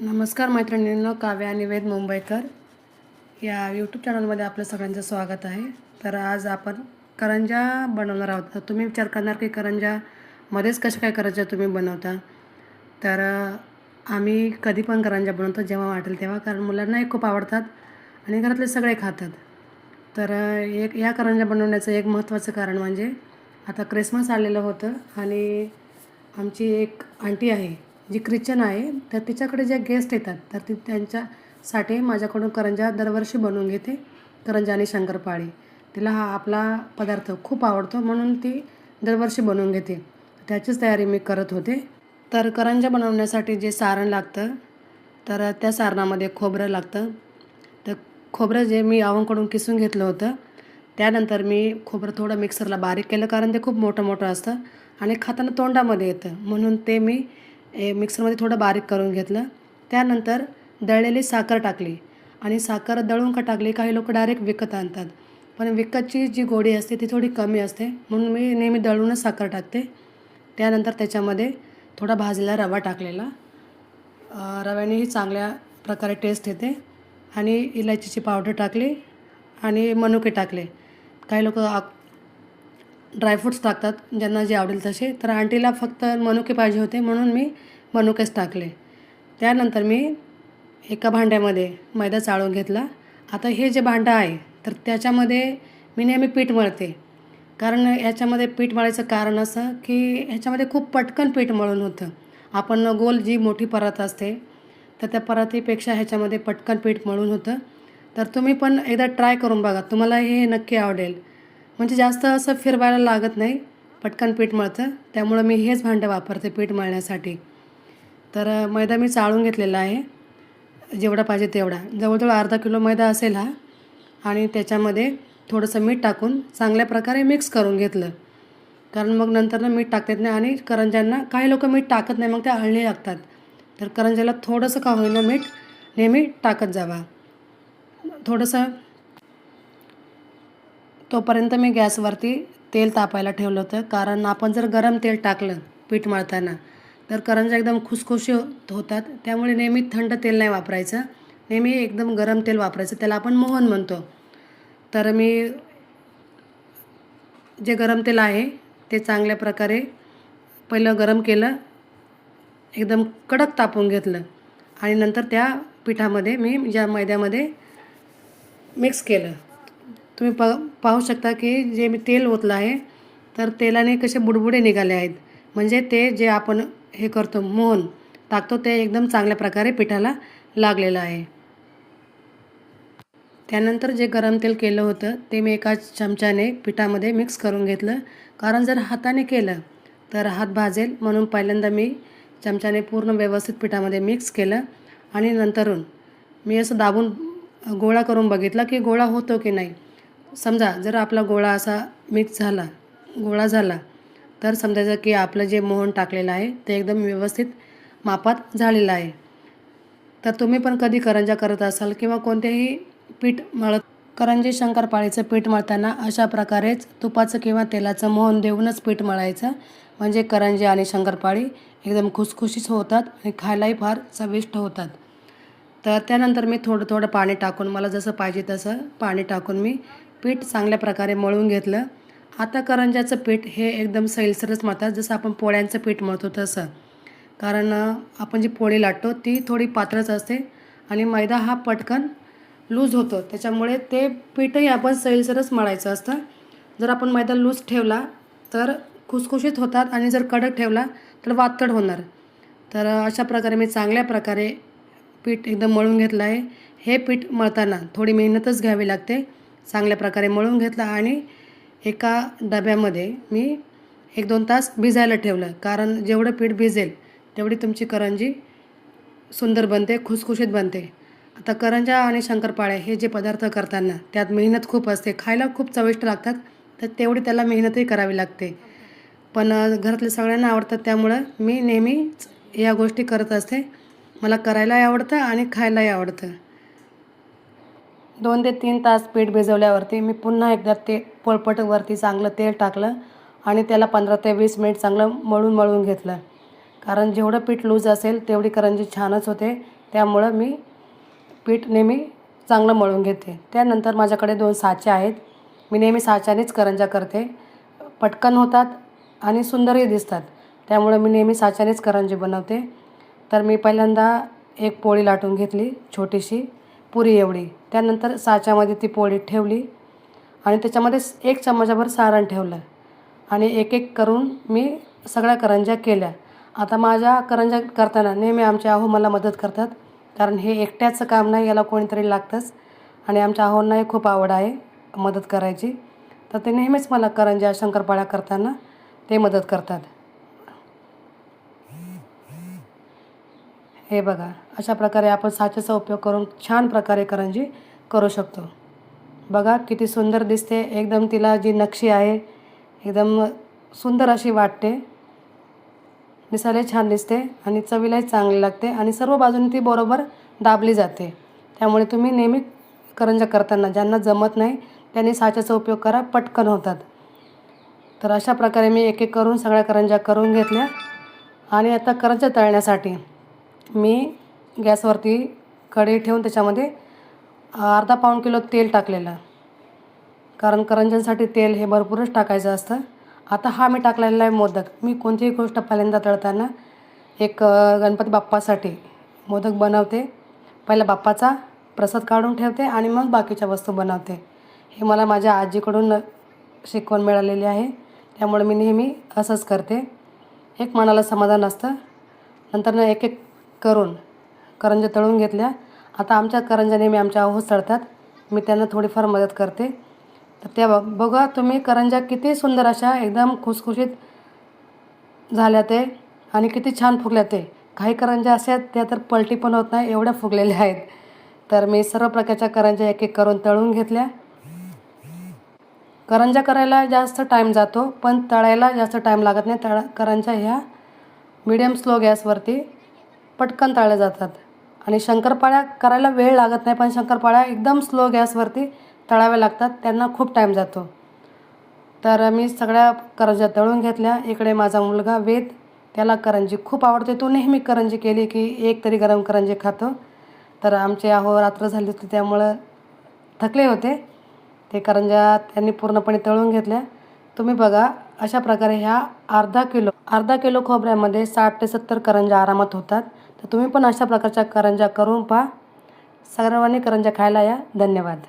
नमस्कार मैत्रिणींनो काव्या वेद मुंबईकर या यूट्यूब चॅनलमध्ये आपलं सगळ्यांचं स्वागत आहे. तर आज आपण करंजा बनवणार आहोत. तर तुम्ही विचार करणार की करंजामध्येच कशा काय करंजा तुम्ही बनवता? तर आम्ही कधी पण करंजा बनवतो जेव्हा वाटेल तेव्हा कारण मुलांनाही खूप आवडतात आणि घरातले सगळे खातात. तर एक या करंजा बनवण्याचं एक महत्त्वाचं कारण म्हणजे आता क्रिसमस आलेलं होतं आणि आमची एक आंटी आहे जी ख्रिश्चन आहे तर तिच्याकडे जे गेस्ट येतात तर ती त्यांच्यासाठी माझ्याकडून करंजा दरवर्षी बनवून घेते करंजा आणि शंकरपाळी. तिला हा आपला पदार्थ खूप आवडतो म्हणून ती दरवर्षी बनवून घेते. त्याचीच तयारी मी करत होते. तर करंजा बनवण्यासाठी जे सारण लागतं तर त्या सारणामध्ये खोबरं लागतं. तर खोबरं जे मी आवंकडून किसून घेतलं होतं त्यानंतर मी खोबरं थोडं मिक्सरला बारीक केलं कारण ते खूप मोठं मोठं असतं आणि खाताना तोंडामध्ये येतं. म्हणून ते मी ए, मिक्सरमध्ये थोडं बारीक करून घेतलं. त्यानंतर दळलेली साखर टाकली. आणि साखर दळून का टाकली काही लोक डायरेक्ट विकत आणतात. पण विकतची जी गोडी असते ती थोडी कमी असते. म्हणून मी नेहमी दळूनच साखर टाकते. त्यानंतर त्याच्यामध्ये थोडा भाजलेला रवा टाकलेला. रव्यानेही चांगल्या प्रकारे टेस्ट येते. आणि इलायचीची पावडर टाकली. आणि मनुके टाकले. काही लोक ड्रायफ्रूट्स टाकतात ज्यांना जे आवडेल तसे. तर आंटीला फक्त मनुके पाहिजे होते म्हणून मी मनुकेच टाकले. त्यानंतर मी एका भांड्यामध्ये मैदा चाळून घेतला. आता हे जे भांडं आहे तर त्याच्यामध्ये मी नेहमी पीठ मळते. कारण याच्यामध्ये पीठ मळायचं कारण असं की ह्याच्यामध्ये खूप पटकन पीठ मळून होतं. आपण गोल जी मोठी परात असते तर त्या परातीपेक्षा ह्याच्यामध्ये पटकन पीठ मळून होतं. तर तुम्ही पण एकदा ट्राय करून बघा. तुम्हाला हे नक्की आवडेल. म्हणजे जास्त असं फिरवायला लागत नाही. पटकन पीठ मळतं. त्यामुळं मी हेच भांडं वापरते पीठ मळण्यासाठी. तर मैदा मी चाळून घेतलेला आहे. जेवढा पाहिजे तेवढा. जवळजवळ अर्धा किलो मैदा असेल हा. आणि त्याच्यामध्ये थोडंसं मीठ टाकून चांगल्या प्रकारे मिक्स करून घेतलं. कारण मग नंतर ना मीठ टाकता येत नाही आणि करंज्यांना काही लोक मीठ टाकत नाही मग त्या अळणी लागतात. तर करंज्याला थोडंसं का होईना मीठ नेहमी टाकत जावा. थोडंसं तोपर्यंत मी गॅसवरती तेल तापायला ठेवलं होतं. कारण आपण जर गरम तेल टाकलं पीठ मळताना तर करंजा एकदम खुसखुशी होत- होतात. त्यामुळे नेहमी थंड तेल नाही वापरायचं. नेहमी एकदम गरम तेल वापरायचं. त्याला आपण मोहन म्हणतो. तर मी जे गरम तेल आहे ते चांगल्या प्रकारे पहिलं गरम केलं एकदम कडक तापून घेतलं आणि नंतर त्या पिठामध्ये मी ज्या मैद्यामध्ये मिक्स केलं. तुम्ही प पाहू शकता की जे मी तेल ओतलं आहे तर तेलाने कसे बुडबुडे निघाले आहेत. म्हणजे ते जे आपण हे करतो मोहन टाकतो ते एकदम चांगल्या प्रकारे पिठाला लागलेलं आहे. त्यानंतर जे गरम तेल केलं होतं ते मी एका चमच्याने पिठामध्ये मिक्स करून घेतलं. कारण जर हाताने केलं तर हात भाजेल म्हणून पहिल्यांदा मी चमच्याने पूर्ण व्यवस्थित पिठामध्ये मिक्स केलं आणि नंतरून मी असं दाबून गोळा करून बघितला की गोळा होतो की नाही. समजा जर आपला गोळा असा मिक्स झाला गोळा झाला तर समजायचं की आपलं जे मोहन टाकलेलं आहे ते एकदम व्यवस्थित मापात झालेलं आहे. तर तुम्ही पण कधी करंजा करत असाल किंवा कोणतेही पीठ मळत करंजी शंकरपाळीचं पीठ मळताना अशा प्रकारेच तुपाचं किंवा तेलाचं मोहन देऊनच पीठ मळायचं. म्हणजे करंजी आणि शंकरपाळी एकदम खुसखुशीच होतात आणि खायलाही फार चविष्ट होतात. तर त्यानंतर मी थोडं थोडं पाणी टाकून मला जसं पाहिजे तसं पाणी टाकून मी पीठ चांगल्या प्रकारे मळून घेतलं. आता करंजाचं पीठ हे एकदम सैलसरच मळतात जसं आपण पोळ्यांचं पीठ मळतो तसं. कारण आपण जी पोळी लाटतो ती थोडी पातळच असते आणि मैदा हा पटकन लूज होतो. त्याच्यामुळे ते पीठही आपण सैलसरच मळायचं असतं. जर आपण मैदा लूज ठेवला तर खुसखुशीत होतात आणि जर कडक ठेवला तर वातड होणार. तर अशा प्रकारे मी चांगल्या प्रकारे पीठ एकदम मळून घेतलं आहे. हे पीठ मळताना थोडी मेहनतच घ्यावी लागते. चांगल्या प्रकारे मळून घेतलं आणि एका डब्यामध्ये मी एक दोन तास भिजायला ठेवलं. कारण जेवढं पीठ भिजेल तेवढी तुमची करंजी सुंदर बनते खुसखुशीत बनते. आता करंजा आणि शंकरपाळ्या हे जे पदार्थ करताना त्यात मेहनत खूप असते. खायला खूप चविष्ट लागतात तर तेवढी त्याला मेहनतही करावी लागते. पण घरातल्या सगळ्यांना आवडतात त्यामुळं मी नेहमीच या गोष्टी करत असते. मला करायलाही आवडतं आणि खायलाही आवडतं. दोन ते तीन तास पीठ भिजवल्यावरती मी पुन्हा एकदा ते पोळपटवरती चांगलं तेल टाकलं आणि त्याला पंधरा ते वीस मिनिट चांगलं मळून मळून घेतलं. कारण जेवढं पीठ लूज असेल तेवढी करंजी छानच होते. त्यामुळं मी पीठ नेहमी चांगलं मळून घेते. त्यानंतर माझ्याकडे दोन साचे आहेत. मी नेहमी साच्यानेच करंजा करते. पटकन होतात आणि सुंदरही दिसतात. त्यामुळं मी नेहमी साच्यानेच करंजी बनवते. तर मी पहिल्यांदा एक पोळी लाटून घेतली छोटीशी. पुरी एवढी. त्यानंतर साच्यामध्ये ती पोळी ठेवली आणि त्याच्यामध्ये एक चमचाभर सारण ठेवलं आणि एक एक करून मी सगळ्या करंज्या केल्या. आता माझ्या करंज्या करताना नेहमी आमच्या आहो मला मदत करतात कारण हे एकट्याचं काम नाही याला कोणीतरी लागतंच आणि आमच्या आहोंनाही खूप आवड आहे मदत करायची. तर ते नेहमीच मला करंज्या शंकरपाळ्या करताना ते मदत करतात. हे बघा अशा प्रकारे आपण साचेचा उपयोग करून छान प्रकारे करंजी करू शकतो. बघा किती सुंदर दिसते. एकदम तिला जी नक्षी आहे एकदम सुंदर अशी वाटते. दिसायला छान दिसते आणि चवीलाही चांगली लागते आणि सर्व बाजूने ती बरोबर दाबली जाते. त्यामुळे तुम्ही नेहमी करंजा करताना ज्यांना जमत नाही त्यांनी साच्याचा उपयोग करा पटकन होतात. तर अशा प्रकारे मी एक एक करून सगळ्या करंज्या करून घेतल्या. आणि आता करंज्या तळण्यासाठी मी गॅसवरती कढई ठेवून त्याच्यामध्ये अर्धा पाऊण किलो तेल टाकलेलं. कारण करंज्यांसाठी तेल हे भरपूरच टाकायचं असतं. आता हा मी टाकलेला आहे मोदक. मी कोणतीही गोष्ट पहिल्यांदा तळताना एक गणपती बाप्पासाठी मोदक बनवते. पहिला बाप्पाचा प्रसाद काढून ठेवते आणि मग बाकीच्या वस्तू बनवते. हे मला माझ्या आजीकडून शिकवण मिळालेली आहे. त्यामुळे मी नेहमी असंच करते. एक मनाला समाधान असतं. नंतर एक एक करून करंज्या तळून घेतल्या. आता आमच्या करंज्या नेहमी आमच्या आहोस तळतात मी त्यांना थोडीफार मदत करते. तर त्या बघ बघा तुम्ही करंज्या किती सुंदर अशा एकदम खुसखुशीत झाल्या ते आणि किती छान फुगल्या ते. काही करंज्या अशा आहेत त्या तर पलटी पण होत नाही एवढ्या फुगलेल्या आहेत. तर मी सर्व प्रकारच्या करंज्या एक एक करून तळून घेतल्या. करंज्या करायला जास्त टाईम जातो पण तळायला जास्त टाईम लागत नाही. तळ करंजा ह्या मिडियम स्लो गॅसवरती पटकन तळल्या जातात. आणि शंकरपाळ्या करायला वेळ लागत नाही पण शंकरपाळ्या एकदम स्लो गॅसवरती तळाव्या लागतात. त्यांना खूप टाईम जातो. तर मी सगळ्या करंज्या तळून घेतल्या. इकडे माझा मुलगा वेद त्याला करंजी खूप आवडते. तो नेहमी करंजी केली की एक तरी गरम करंजी खातो. तर आमचे अहो रात्र झाली होती त्यामुळं थकले होते. ते करंज्या त्यांनी पूर्णपणे तळून घेतल्या. तुम्ही बघा अशा प्रकारे ह्या अर्धा किलो अर्धा किलो खोबऱ्यामध्ये साठ ते सत्तर करंज्या आरामात होतात. तर तुम्ही पण अशा प्रकारच्या करंजा करून पहा. सर्वांनी करंज्या खायला या. धन्यवाद.